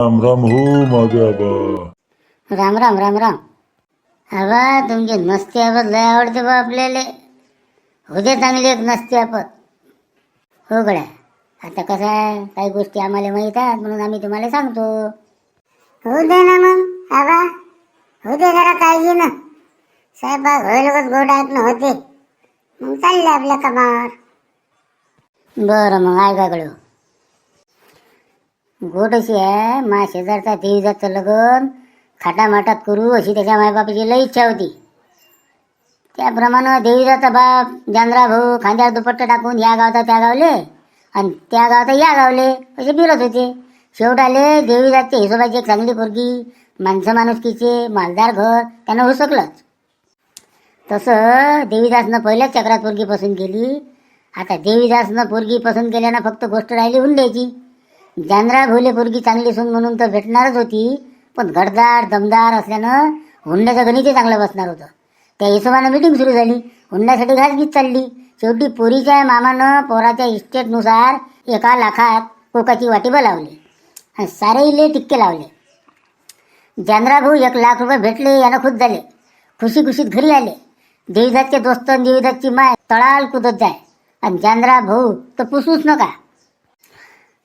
राम राम हो माझे आबा. राम राम राम राम. आबा तुमची नसती आपत लय आवडते बा आपल्याला. होते चांगली एक नसती आपत हो गड्या. आता कसं आहे काही गोष्टी आम्हाला माहीत आहेत म्हणून आम्ही तुम्हाला सांगतो. होऊ दे ना मग आबा. होऊ दे जरा काळजी ना. साहेब होईलच गोड आहेत ना होते. मग चालले आपल्या कामावर. बरं मग ऐका कडू गोट अशी आहे. मा शेजारचा देवीजाचं लग्न. थाटामाटात करू अशी त्याच्या मायबापाची लई इच्छा होती. त्याप्रमाणे देवीजाचा बाप जानरा भाऊ खांद्यावर दुपट्टा टाकून या गावचा त्या गावले. आणि त्या गावचा या गावले. असे फिरत होते. शेवट आले देवीजाचे हिशोबाची एक चांगली पोरगी माणसं माणुसकीचे मालदार घर त्यानं हुसकलंच. तसं देवीदासनं पहिल्याच चक्रात पोरगी पसंत केली. आता देवीदासनं पोरगी पसंत केल्यानं फक्त गोष्ट राहिली होऊन द्यायची जानरा भोले पोरगी चांगली सून म्हणून तर भेटणारच होती पण घडदार दमदार असल्यानं हुंड्याचं गणितही चांगलं बसणार होतं. त्या हिशोबानं मिटिंग सुरू झाली. हुंड्यासाठी घासगीत चालली. शेवटी पोरीच्या मामानं पोराच्या इस्टेटनुसार एका लाखात कोकाची वाटी लावली आणि सारेले टिक्के लावले. जानरा भाऊ एक लाख रुपये भेटले यानं खुश झाले. खुशी खुशीत घरी आले. देवीदासचे दोस्त आणि देवीदासची माय तळाल कुदत जाय. आणि जानरा भाऊ तर पुसूच नका.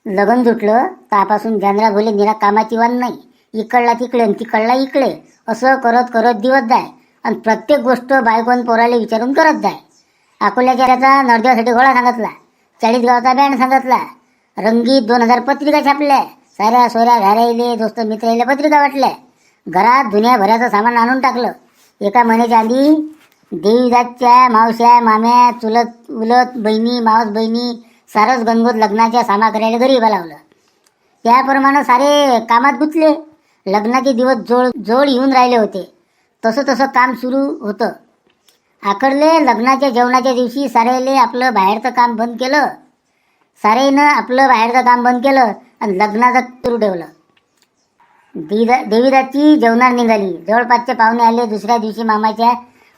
लगन जुटलं त्यापासून जानरा भोले निरा कामाची वान नाही. इकडला तिकडे आणि तिकडला इकडे. असं करत करत दिवस जाय. आणि प्रत्येक गोष्ट बायकोन पोराला विचारून करत जाय. अकोल्याच्या त्याचा नरदेवासाठी घोडा सांगितला. चाळीस गावचा बँड सांगितला. रंगीत दोन हजार पत्रिका छापल्या. साऱ्या सोऱ्या घरायले दोस्त मित्रायले पत्रिका वाटल्या. घरात दुनियाभराचं सामान आणून टाकलं. एका महिन्याच्या आधी देवीदासच्या मावश्या माम्या चुलत उलत बहिणी मावस बहिणी सारस गणगोत लग्नाच्या सामा करायला घरी बोलावलं. त्याप्रमाणे सारे कामात गुंतले. लग्नाचे दिवस जोड जोड येऊन राहिले होते. तसं तसं काम सुरू होतं. आकडले लग्नाच्या जेवणाच्या दिवशी सारेले आपलं बाहेरचं काम बंद केलं. सारेनं आपलं बाहेरचं काम बंद केलं आणि लग्नाचं सुरू ठेवलं. देवीदा देवीदाची जेवणार निघाली. जवळपासचे पाहुणे आले. दुसऱ्या दिवशी मामाच्या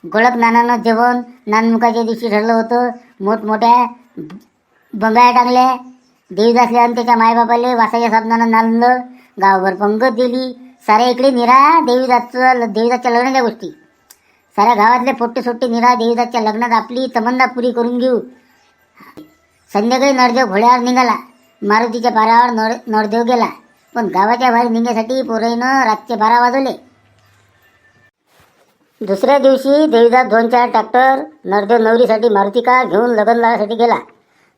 गोळक नानानं जेवण नानमुखाच्या दिवशी ठरलं होतं. मोठमोठ्या बंगाया टांगल्या. देवीदासल्या आणि त्याच्या मायबापाले वासाच्या साबणानं नांदलं. गावभर पंगत दिली. साऱ्या इकडे निरा देवीदासचं देवीदासच्या लग्नाच्या गोष्टी. साऱ्या गावातले फोटे सोट्टे निरा देवीदासच्या लग्नात आपली तमन्ना पुरी करून घेऊ. संध्याकाळी नरदेव घोड्यावर निघाला. मारुतीच्या पारावर नर नरदेव गेला. पण गावाच्या बाहेर निघण्यासाठी पोरईनं रातचे बारा वाजवले दुसऱ्या दिवशी देवीदास दोन चार ट्रॅक्टर नरदेव नवरीसाठी मारुती कार घेऊन लग्न लावायसाठी गेला.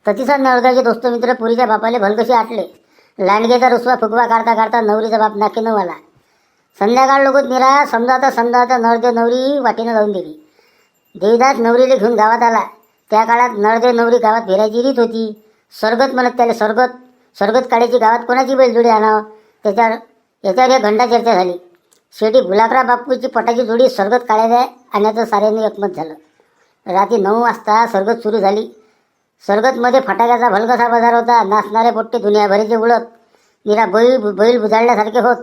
ततिसात नवरदाचे दोस्त मित्र पुरीच्या बापाले भलकशी आटले. लांडगेचा रुसवा फुगवा काढता काढता नवरीचा बाप नाके आला. संध्याकाळ लोक निरा समजावता समजावता नरदेव नवरी वाटेनं जाऊन दिली देवदास नवरीला घेऊन गावात आला. त्या काळात नरदेव नवरी गावात फिरायची रीत होती. स्वर्गत म्हणत त्याला स्वर्गत स्वर्गत काढायची गावात कोणाची बैलजोडी आणावं? त्याच्यावर याच्यावर एक घंटा चर्चा झाली. शेवटी गुलाबराव बापूची पटाची जोडी स्वर्गत काढायला आणण्याचं साऱ्यांनी एकमत झालं. रात्री नऊ वाजता स्वर्गत सुरू झाली. सरगतमध्ये फटाक्याचा भलकसा बाजार होता. नाचणारे पोट्टे दुनियाभरीचे उडत. निरा बैल बैल बुजाळल्यासारखे होत.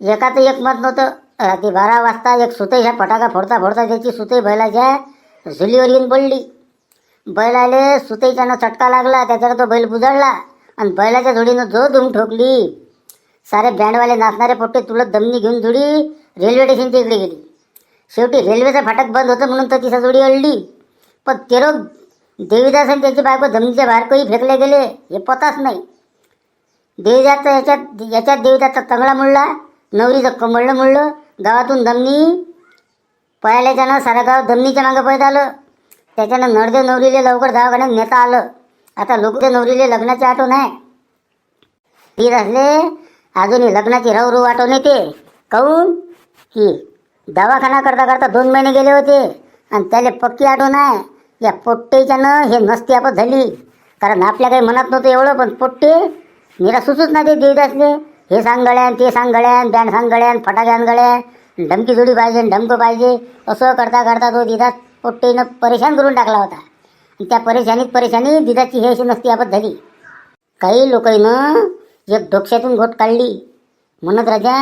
एकाचं एक मत नव्हतं. रात्री बारा वाजता एक सुतई ह्या फटाका फोडता फोडता त्याची सुतई बैलाच्या झुलीवर येऊन पडली. बैलाले सुतईच्यानं चटका लागला. त्याच्यावर तो बैल बुजाळला आणि बैलाच्या जोडीनं जो धूम ठोकली. सारे बँडवाले नाचणारे पोट्टे तुळत दमनी घेऊन जोडी रेल्वे स्टेशनच्या इकडे गेली. शेवटी रेल्वेचं फाटक बंद होतं म्हणून तर तिचा जोडी अडली. पण तेरो देवीदास आणि त्याची बायको जमिनीच्या बाहेर काही फेकले गेले हे पताच नाही. देवीदासचा याच्यात याच्यात देवीदासचा तंगडा मुडला नवरीचं कमळलं मुडलं गावातून दमनी पळाल्याच्यानं सारा गाव दमनीच्या मागं पळत आलं. त्याच्यानं नरदेव नवरीले लवकर दवाखान्यात नेता आलं. आता लोक नवरीले लग्नाची आठवण आहे. ती असले अजूनही लग्नाची रव रव आठवण येते. काऊन? की दवाखाना करता करता दोन महिने गेले होते. आणि त्याला पक्की आठवण आहे. या पोट्टेच्यानं हे नसती आपण झाली. कारण आपल्या काही मनात नव्हतं एवढं पण पोट्टे मीरा सुचूच ना ते देवीदासले. हे सांग गळ्यान ते सांग गळ्यान बँड सांग गळ्यान फटाके आण गळ्यान धमकी जोडी पाहिजे धमकं पाहिजे असं करता करता तो दिदास पोट्टेनं परेशान करून टाकला होता. आणि त्या परेशानीत परेशानी दिदाची हे अशी नसती आपत झाली. काही लोकांनं एक डोक्यातून घोट काढली. म्हणत राजा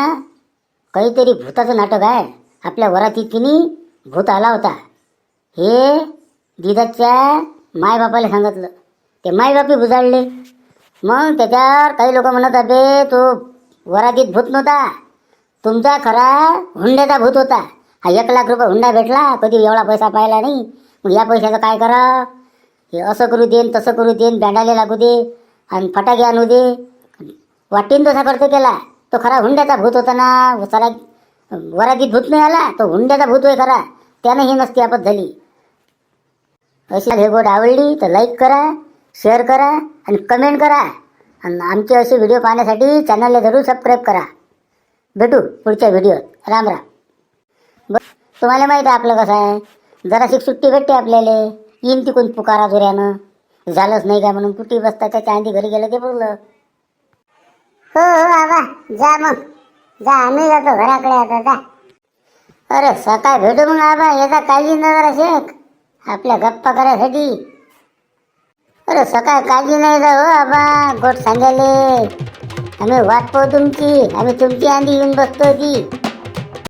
काहीतरी भूताचं नाटक आहे. आपल्या वरातीत किनी भूत आला होता. हे दिदाच्या मायबापाला सांगितलं. ते मायबापी बुजाडले. मग त्याच्यावर काही लोक म्हणत अबे तो वरातीत भूत नव्हता. तुमचा खरा हुंड्याचा भूत होता. हा एक लाख रुपये हुंडा भेटला कधी एवढा पैसा पाहिला नाही. मग या पैशाचं काय करा? हे असं करू देन तसं करू देन बँडाले लागू दे आणि फटाके आणू दे. वाटीन तसा खर्च केला. तो खरा हुंड्याचा भूत होता ना. सारा वरातीत भूत नाही आला तो हुंड्याचा भूत होय खरा. त्यानं ही नसती आपत झाली. अशी हे गोड आवडली तर लाईक करा शेअर करा आणि कमेंट करा. आणि आमचे असे व्हिडिओ पाहण्यासाठी चॅनलला जरूर सबस्क्राईब करा. भेटू पुढच्या व्हिडिओत राम राम. ब तुम्हाला माहीत आहे आपलं कसं आहे? जराशी सुट्टी भेटते आपल्याला. येईन तिकून पुकारा जोऱ्यानं झालंच नाही का म्हणून कुठे बसता? त्याच्या आधी घरी गेलं ते बोललं. हो हो बाबा जा मग. जा आम्ही जातो घराकडे आता जा. अरे सकाळ भेटू मग आबा. याचा काळजी न जरा शेख आपल्या गप्पा करायसाठी. अरे सकाळ काळजी नाही जा हो आबा गोट सांगायले. आम्ही वाट पाहू तुमची आम्ही तुमची आंधी येऊन बसतो ती.